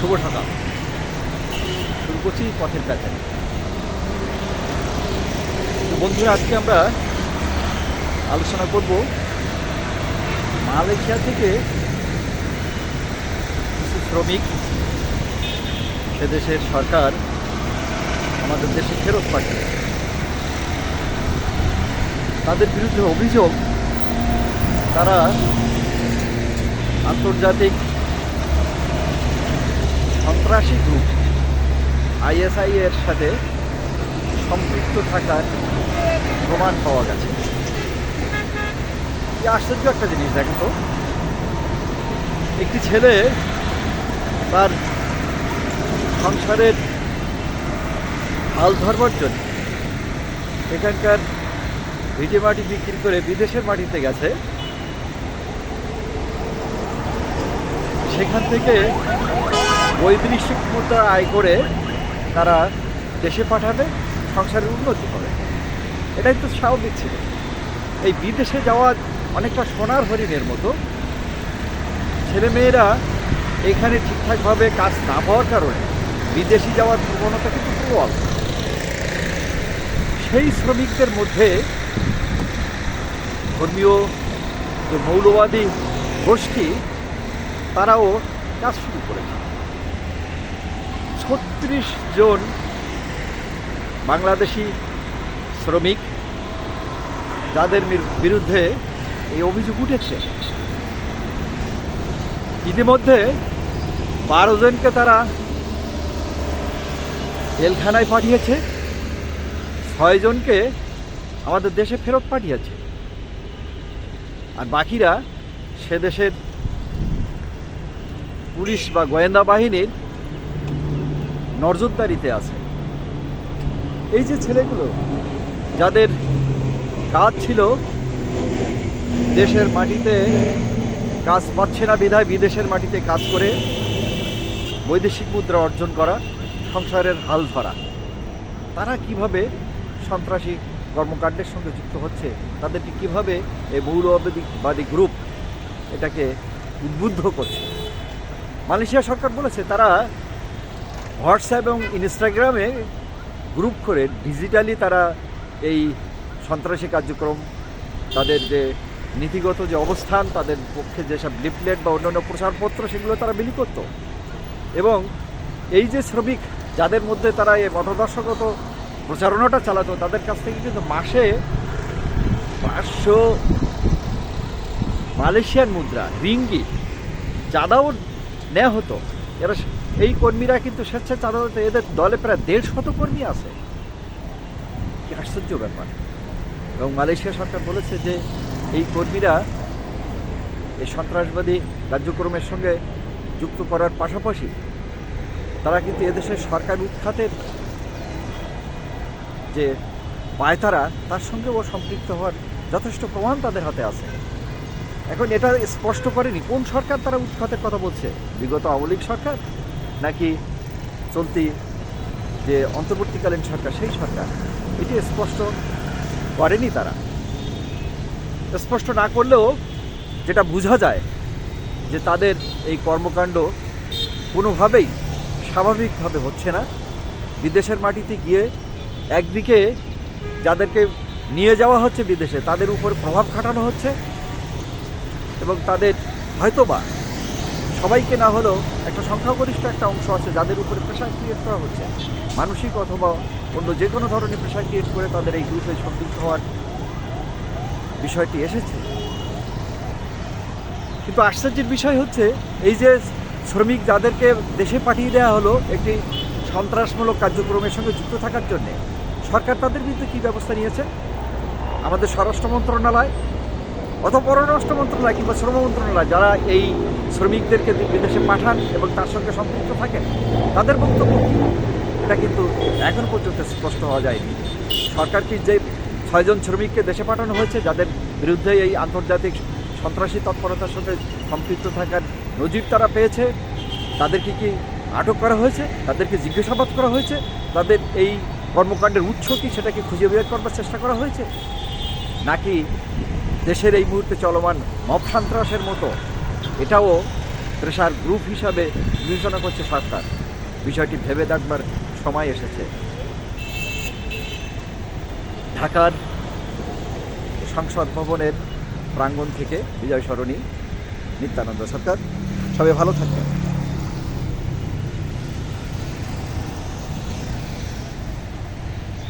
শুভ সকাল। শুরু করছি পথের প্যাচারে বন্ধুরা, আজকে আমরা আলোচনা করব মালয়েশিয়া থেকে কিছু শ্রমিক সে দেশের সরকার আমাদের দেশে ফেরত পাঠিয়ে তাদের বিরুদ্ধে অভিযোগ, তারা আন্তর্জাতিক সন্ত্রাসী গ্রুপ আইএসআই এর সাথে সম্পৃক্ত থাকার প্রমাণ পাওয়া গেছে। কি আশ্চর্য একটা জিনিস দেখো তো। একটি ছেলে তার সংসারের হাল ধরবার জন্য এখানকার ভিটে মাটি বিক্রি করে বিদেশের মাটিতে গেছে। সেখান থেকে বৈদেশিক মুদ্রা আয় করে তারা দেশে পাঠাবে সংসারের উন্নতি হবে। এটাই তো স্বাভাবিক ছিল। এই বিদেশে যাওয়া অনেকটা সোনার হরিণের মতো। ছেলেমেয়েরা এখানে ঠিকঠাকভাবে কাজ না পাওয়ার কারণে বিদেশি যাওয়ার প্রবণতা কিন্তু প্রবল। সেই শ্রমিকদের মধ্যে ধর্মীয় যে মৌলবাদী গোষ্ঠী, তারাও কাজ শুরু করেছে। ছত্রিশ জন বাংলাদেশি শ্রমিক যাদের বিরুদ্ধে এই অভিযোগ উঠেছে। ইতিমধ্যে বারো জনকে তারা জেলখানায় পাঠিয়েছে ছয়জনকে আমাদের দেশে ফেরত পাঠিয়েছে। আর বাকিরা সে দেশের পুলিশ বা গোয়েন্দা বাহিনীর নজরদারিতে আছে। এই যে ছেলেগুলো, যাদের কাজ ছিল দেশের মাটিতে কাজ পাচ্ছে না বিধায় বিদেশের মাটিতে কাজ করে বৈদেশিক মুদ্রা অর্জন করা, সংসারের হাল ধরা। তারা কীভাবে সন্ত্রাসী কর্মকাণ্ডের সঙ্গে যুক্ত হচ্ছে, তাদেরকে কীভাবে এই মৌলবাদী গ্রুপ এটাকে উদ্বুদ্ধ করছে? মালয়েশিয়া সরকার বলেছে, তারা হোয়াটসঅ্যাপ এবং ইনস্টাগ্রামে গ্রুপ করে ডিজিটালি তারা এই সন্ত্রাসী কার্যক্রম, তাদের যে নীতিগত যে অবস্থান, তাদের পক্ষে যেসব লিফলেট বা অন্যান্য প্রচারপত্র, সেগুলো তারা বিলি করত। এবং এই যে শ্রমিক, যাদের মধ্যে তারা এই মতদর্শগত প্রচারণাটা চালাতো, তাদের কাছ থেকে কিন্তু মাসে পাঁচশো মালয়েশিয়ান মুদ্রা, রিঙ্গি, চাঁদাও নেওয়া হতো। এরা এই কর্মীরা কিন্তু দিতে এদের দলে প্রায় দেড় শত কর্মী আছে। কি আশ্চর্য ব্যাপার। এবং মালয়েশিয়া সরকার বলেছে যে এই কর্মীরা এই সন্ত্রাসবাদী কার্যক্রমের সঙ্গে যুক্ত করার পাশাপাশি তারা কিন্তু এদেশের সরকার উৎখাতের যে পায়তারা, তার সঙ্গেও সম্পৃক্ত হওয়ার যথেষ্ট প্রমাণ তাদের হাতে আছে। এখন এটা স্পষ্ট করেনি। কোন সরকার তারা উৎখাতের কথা বলছে? বিগত আওয়ামী লীগ সরকার? নাকি চলতি যে অন্তর্বর্তীকালীন সরকার, সেই সরকার? এটি স্পষ্ট করেনি তারা। স্পষ্ট না করলেও যেটা বোঝা যায় যে তাদের এই কর্মকাণ্ড কোনোভাবেই স্বাভাবিকভাবে হচ্ছে না। বিদেশের মাটিতে গিয়ে একদিকে যাদেরকে নিয়ে যাওয়া হচ্ছে বিদেশে, তাদের উপর প্রভাব খাটানো হচ্ছে। এবং তাদের হয়তোবা সবাইকে না হলেও একটা সংখ্যাগরিষ্ঠ একটা অংশ আছে যাদের উপরে প্রেশার ক্রিয়েট করা হচ্ছে। মানসিক অথবা অন্য যে কোনো ধরনের প্রেশার ক্রিয়েট করে তাদের এই গ্রুপে সম্পৃক্ত হওয়ার বিষয়টি এসেছে। কিন্তু আশ্চর্যের বিষয় হচ্ছে, এই যে শ্রমিক যাদেরকে দেশে পাঠিয়ে দেওয়া হলো একটি সন্ত্রাসমূলক কার্যক্রমের সঙ্গে যুক্ত থাকার জন্যে, সরকার তাদের বিরুদ্ধে কী ব্যবস্থা নিয়েছে? আমাদের স্বরাষ্ট্র মন্ত্রণালয় অথবা পররাষ্ট্র মন্ত্রণালয় কিংবা শ্রম মন্ত্রণালয় যারা এই শ্রমিকদেরকে বিদেশে পাঠান এবং তার সঙ্গে সম্পৃক্ত থাকেন, তাদের বক্তব্য কী? এটা কিন্তু এখন পর্যন্ত স্পষ্ট হওয়া যায়নি। সরকার কি যে ছয়জন শ্রমিককে দেশে পাঠানো হয়েছে, যাদের বিরুদ্ধে এই আন্তর্জাতিক সন্ত্রাসী তৎপরতার সঙ্গে সম্পৃক্ত থাকার নজির তারা পেয়েছে, তাদেরকে কি আটক করা হয়েছে, তাদেরকে জিজ্ঞাসাবাদ করা হয়েছে, তাদের এই কর্মকাণ্ডের উৎস কি সেটাকে খুঁজে বের করবার চেষ্টা করা হয়েছে? নাকি দেশের এই মুহূর্তে চলমান মব সন্ত্রাসের মতো, এটাও প্রেশার গ্রুপ হিসাবে বিবেচনা করছে সরকার। বিষয়টি ভেবে দেখবার সময় এসেছে। ঢাকার সংসদ ভবনের প্রাঙ্গণ থেকে বিজয় সরণি, নিত্যানন্দ সরকার। সবাই ভালো থাকবেন।